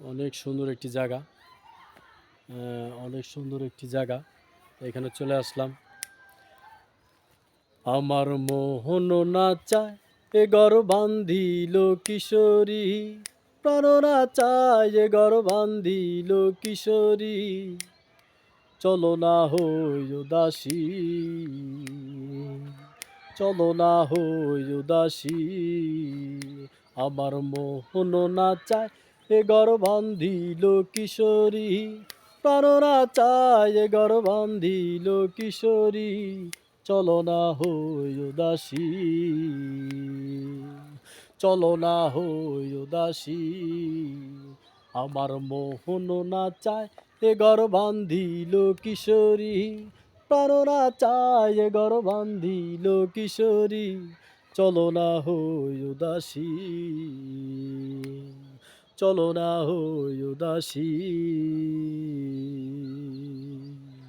অনেক সুন্দর একটি জায়গা। অনেক সুন্দর একটি জায়গা। এখানে চলে আসলাম। আমার মোহন না চায়, এ গর বান্ধিল কিশোরী। প্রাণনা চায়, এ গর বান্ধিল কিশোরী। চলো না হই উদাসী। চলো না হই উদাসী। আমার মোহন না চায় এ গর বান্ধিল কিশোরী প্রাণনা চায় এ গর বান্ধিল কিশোরী চলো না হই উদাসী চলো না হই উদাসী। আমার মোহন না চায় এ গর বান্ধিল কিশোরী প্রাণনা চায় এ গর বান্ধিল কিশোরী চলো না হই উদাসী। চলো না হই উদাসী।